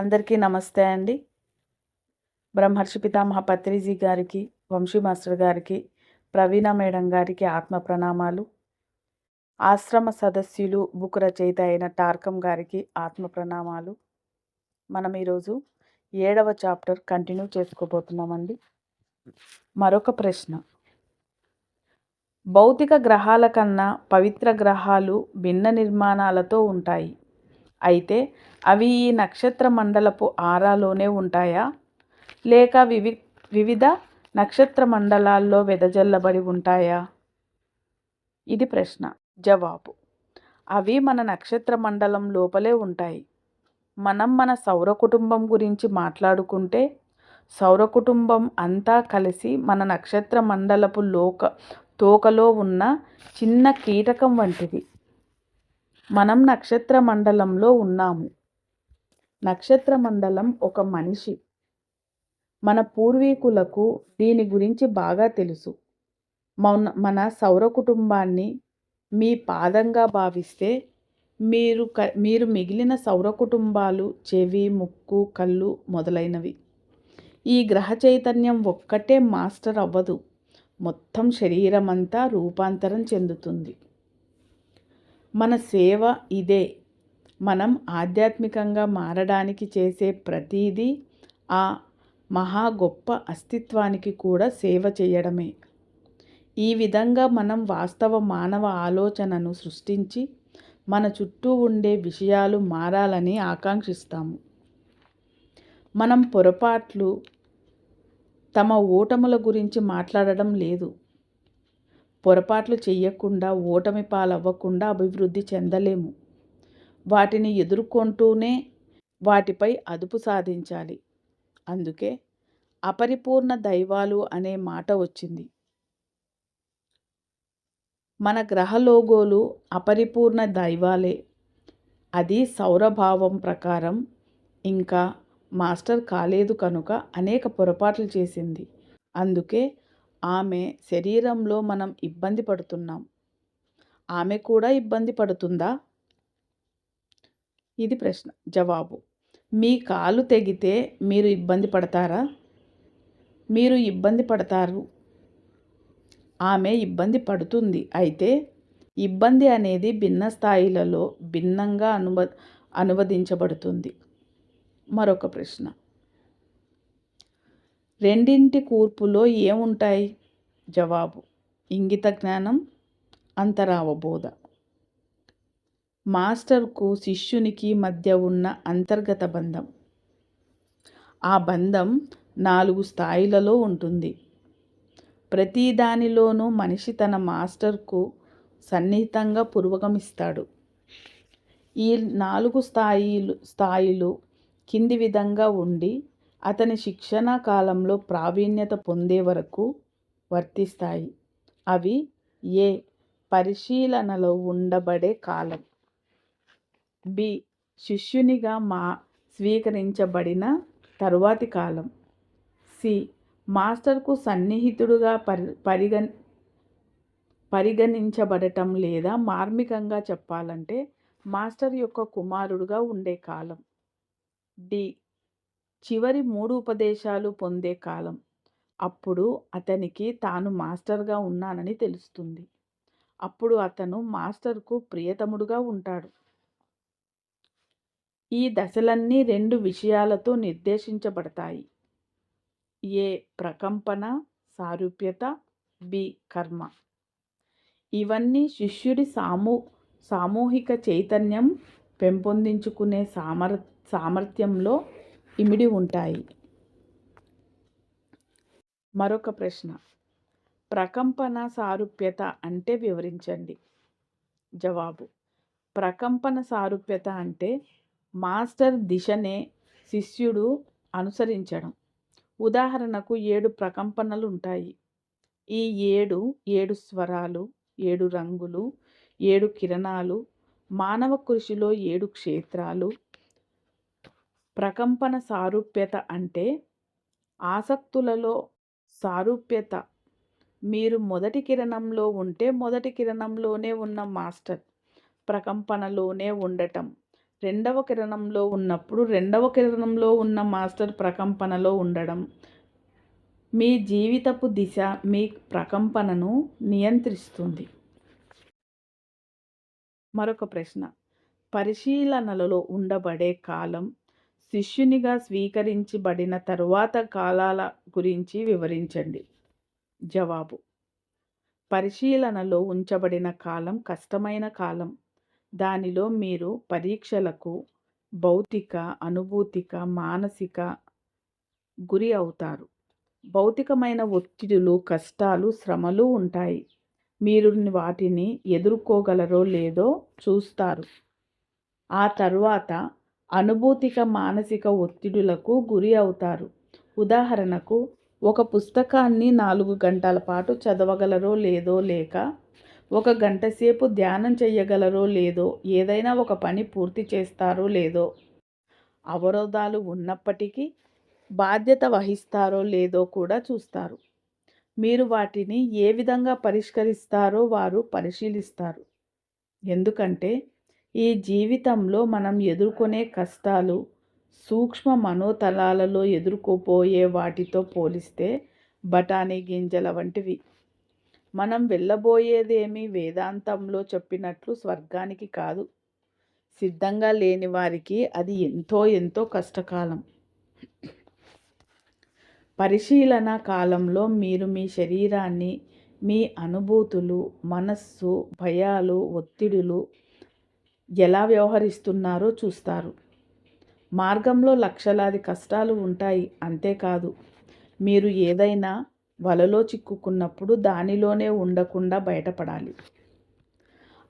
అందరికీ నమస్తే అండి. బ్రహ్మర్షి పితామహ పత్రిజీ గారికి వంశీ మాస్టర్ గారికి ప్రవీణ మేడం గారికి ఆత్మ ప్రణామాలు. ఆశ్రమ సదస్యులు బుక్ రచయిత అయిన టార్కం గారికి ఆత్మ ప్రణామాలు. మనం ఈరోజు ఏడవ చాప్టర్ కంటిన్యూ చేసుకోబోతున్నామండి. మరొక ప్రశ్న. భౌతిక గ్రహాల కన్నా పవిత్ర గ్రహాలు భిన్న నిర్మాణాలతో ఉంటాయి. అయితే అవి ఈ నక్షత్ర మండలపు ఆరాలోనే ఉంటాయా? లేక వివి వివిధ నక్షత్ర మండలాల్లో వెదజల్లబడి ఉంటాయా? ఇది ప్రశ్న. జవాబు. అవి మన నక్షత్ర మండలం లోపలే ఉంటాయి. మనం మన సౌర కుటుంబం గురించి మాట్లాడుకుంటే సౌర కుటుంబం అంతా కలిసి మన నక్షత్ర మండలపు లోక తోకలో ఉన్న చిన్న కీటకం వంటిది. మనం నక్షత్ర మండలంలో ఉన్నాము. నక్షత్ర మండలం ఒక మనిషి. మన పూర్వీకులకు దీని గురించి బాగా తెలుసు. మన మన సౌర కుటుంబాన్ని మీ పాదంగా భావిస్తే మీరు క మీరు మిగిలిన సౌర కుటుంబాలు చెవి ముక్కు కళ్ళు మొదలైనవి. ఈ గ్రహ చైతన్యం ఒక్కటే మాస్టర్ అవ్వదు. మొత్తం శరీరం అంతా రూపాంతరం చెందుతుంది. మన సేవ ఇదే. మనం ఆధ్యాత్మికంగా మారడానికి చేసే ప్రతీదీ ఆ మహా గొప్ప అస్తిత్వానికి కూడా సేవ చేయడమే. ఈ విధంగా మనం వాస్తవ మానవ ఆలోచనను సృష్టించి మన చుట్టూ ఉండే విషయాలు మారాలని ఆకాంక్షిస్తాము. మనం పొరపాట్లు తమ ఓటముల గురించి మాట్లాడడం లేదు. పొరపాట్లు చెయ్యకుండా ఓటమి పాలవ్వకుండా అభివృద్ధి చెందలేము. వాటిని ఎదుర్కొంటూనే వాటిపై అదుపు సాధించాలి. అందుకే అపరిపూర్ణ దైవాలు అనే మాట వచ్చింది. మన గ్రహ లోగోలు అపరిపూర్ణ దైవాలే. అది సౌరభావం ప్రకారం ఇంకా మాస్టర్ కాలేదు కనుక అనేక పొరపాట్లు చేసింది. అందుకే ఆమె శరీరంలో మనం ఇబ్బంది పడుతున్నాం. ఆమె కూడా ఇబ్బంది పడుతుందా? ఇది ప్రశ్న. జవాబు. మీ కాలు తెగితే మీరు ఇబ్బంది పడతారా? మీరు ఇబ్బంది పడతారు. ఆమె ఇబ్బంది పడుతుంది. అయితే ఇబ్బంది అనేది భిన్న స్థాయిలలో భిన్నంగా అనువ అనువదించబడుతుంది. మరొక ప్రశ్న. రెండింటి కూర్పులో ఏముంటాయి? జవాబు. ఇంగిత జ్ఞానం అంతరావబోధ మాస్టర్కు శిష్యునికి మధ్య ఉన్న అంతర్గత బంధం. ఆ బంధం నాలుగు స్థాయిలలో ఉంటుంది. ప్రతి దానిలోనూ మనిషి తన మాస్టర్కు సన్నిహితంగా పురోగమిస్తాడు. ఈ నాలుగు స్థాయిలు స్థాయిలు కింది విధంగా ఉండి అతని శిక్షణా కాలంలో ప్రావీణ్యత పొందే వరకు వర్తిస్తాయి. అవి ఏ పరిశీలనలో ఉండబడే కాలం. బి. శిష్యునిగా మా స్వీకరించబడిన తరువాతి కాలం. సి. మాస్టర్కు సన్నిహితుడుగా పరి పరిగణ పరిగణించబడటం లేదా మార్మికంగా చెప్పాలంటే మాస్టర్ యొక్క కుమారుడుగా ఉండే కాలం. డి. చివరి మూడు ఉపదేశాలు పొందే కాలం. అప్పుడు అతనికి తాను మాస్టర్గా ఉన్నానని తెలుస్తుంది. అప్పుడు అతను మాస్టర్కు ప్రియతముడుగా ఉంటాడు. ఈ దశలన్నీ రెండు విషయాలతో నిర్దేశించబడతాయి. ఏ ప్రకంపన సారూప్యత బి కర్మ. ఇవన్నీ శిష్యుడి సామూ సామూహిక చైతన్యం పెంపొందించుకునే సామర్ సామర్థ్యంలో ఇమిడి ఉంటాయి. మరొక ప్రశ్న. ప్రకంపన సారూప్యత అంటే వివరించండి. జవాబు. ప్రకంపన సారూప్యత అంటే మాస్టర్ దిశనే శిష్యుడు అనుసరించడం. ఉదాహరణకు ఏడు ప్రకంపనలు ఉంటాయి. ఈ ఏడు ఏడు స్వరాలు ఏడు రంగులు ఏడు కిరణాలు మానవ కృషిలో ఏడు క్షేత్రాలు ప్రకంపన సారూప్యత అంటే ఆసక్తులలో సారూప్యత. మీరు మొదటి కిరణంలో ఉంటే మొదటి కిరణంలోనే ఉన్న మాస్టర్. ప్రకంపనలోనే ఉండటం. రెండవ కిరణంలో ఉన్నప్పుడు రెండవ కిరణంలో ఉన్న మాస్టర్ ప్రకంపనలో ఉండడం. మీ జీవితపు దిశ మీ ప్రకంపనను నియంత్రిస్తుంది. మరొక ప్రశ్న. పరిశీలనలలో ఉండబడే కాలం శిష్యునిగా స్వీకరించబడిన తరువాత కాలాల గురించి వివరించండి. జవాబు. పరిశీలనలో ఉంచబడిన కాలం కష్టమైన కాలం. దానిలో మీరు పరీక్షలకు భౌతిక అనుభూతిక మానసిక గురి అవుతారు. భౌతికమైన ఒత్తిడులు కష్టాలు శ్రమలు ఉంటాయి. మీరు వాటిని ఎదుర్కోగలరో లేదో చూస్తారు. ఆ తర్వాత అనుభూతిక మానసిక ఒత్తిడులకు గురి అవుతారు. ఉదాహరణకు ఒక పుస్తకాన్ని నాలుగు గంటల పాటు చదవగలరో లేదో లేక ఒక గంట సేపు ధ్యానం చేయగలరో లేదో ఏదైనా ఒక పని పూర్తి చేస్తారో లేదో అవరోధాలు ఉన్నప్పటికీ బాధ్యత వహిస్తారో లేదో కూడా చూస్తారు. మీరు వాటిని ఏ విధంగా పరిష్కరిస్తారో వారు పరిశీలిస్తారు. ఎందుకంటే ఈ జీవితంలో మనం ఎదుర్కొనే కష్టాలు సూక్ష్మ మనోతలాలలో ఎదుర్కోపోయే వాటితో పోలిస్తే బఠానీ గింజల వంటివి. మనం వెళ్ళబోయేదేమి వేదాంతంలో చెప్పినట్లు స్వర్గానికి కాదు. సిద్ధంగా లేని వారికి అది ఎంతో ఎంతో కష్టకాలం. పరిశీలన కాలంలో మీరు మీ శరీరాన్ని మీ అనుభూతులు మనస్సు భయాలు ఒత్తిడులు ఎలా వ్యవహరిస్తున్నారో చూస్తారు. మార్గంలో లక్షలాది కష్టాలు ఉంటాయి అంతేకాదు మీరు ఏదైనా వలలో చిక్కుకున్నప్పుడు దానిలోనే ఉండకుండా బయటపడాలి.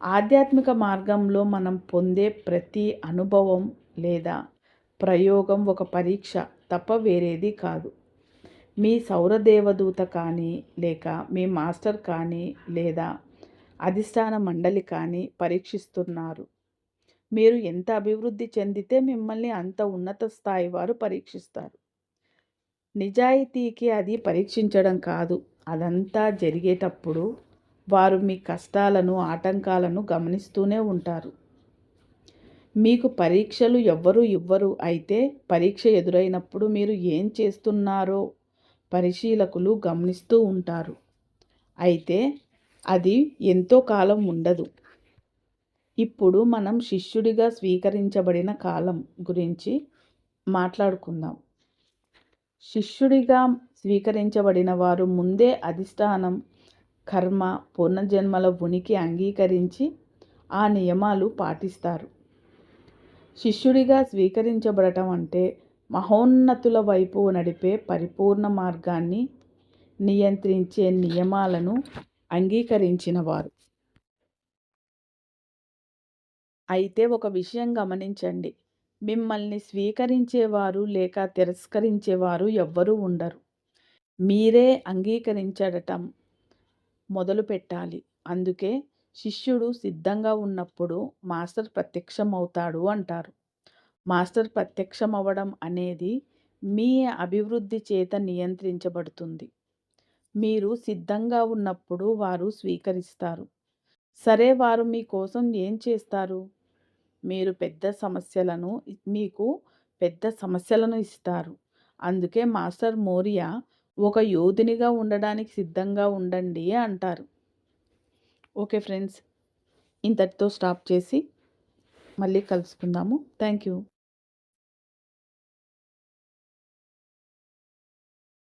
ఆధ్యాత్మిక మార్గంలో మనం పొందే ప్రతి అనుభవం లేదా ప్రయోగం ఒక పరీక్ష తప్ప వేరేది కాదు. మీ సౌరదేవదూత కానీ లేక మీ మాస్టర్ కానీ లేదా అధిష్టాన మండలి కానీ పరీక్షిస్తున్నారు. మీరు ఎంత అభివృద్ధి చెందితే మిమ్మల్ని అంత ఉన్నత స్థాయి వారు పరీక్షిస్తారు. నిజాయితీకి అది పరీక్షించడం కాదు. అదంతా జరిగేటప్పుడు వారు మీ కష్టాలను ఆటంకాలను గమనిస్తూనే ఉంటారు. మీకు పరీక్షలు ఎవ్వరూ ఇవ్వరు. అయితే పరీక్ష ఎదురైనప్పుడు మీరు ఏం చేస్తున్నారో పరిశీలకులు గమనిస్తూ ఉంటారు. అయితే అది ఎంతో కాలం ఉండదు. ఇప్పుడు మనం శిష్యుడిగా స్వీకరించబడిన కాలం గురించి మాట్లాడుకుందాం. శిష్యుడిగా స్వీకరించబడిన వారు ముందే అధిష్టానం కర్మ పూర్ణజన్మల ఉనికి అంగీకరించి ఆ నియమాలు పాటిస్తారు. శిష్యుడిగా స్వీకరించబడటం అంటే మహోన్నతుల వైపు నడిపే పరిపూర్ణ మార్గాన్ని నియంత్రించే నియమాలను అంగీకరించిన అయితే ఒక విషయం గమనించండి. మిమ్మల్ని స్వీకరించేవారు లేక తిరస్కరించేవారు ఎవ్వరూ ఉండరు. మీరే అంగీకరించడటం మొదలు పెట్టాలి. అందుకే శిష్యుడు సిద్ధంగా ఉన్నప్పుడు మాస్టర్ ప్రత్యక్షం అవుతాడు అంటారు. మాస్టర్ ప్రత్యక్షం అనేది మీ అభివృద్ధి చేత నియంత్రించబడుతుంది. మీరు సిద్ధంగా ఉన్నప్పుడు వారు స్వీకరిస్తారు. సరే వారు మీకోసం ఏం చేస్తారు? మీరు పెద్ద సమస్యలను మీకు పెద్ద సమస్యలను ఇస్తారు. అందుకే మాస్టర్ మోరియా ఒక యోధునిగా ఉండడానికి సిద్ధంగా ఉండండి అంటారు. ఓకే ఫ్రెండ్స్ ఇంతటితో స్టాప్ చేసి మళ్ళీ కలుసుకుందాము. Thank you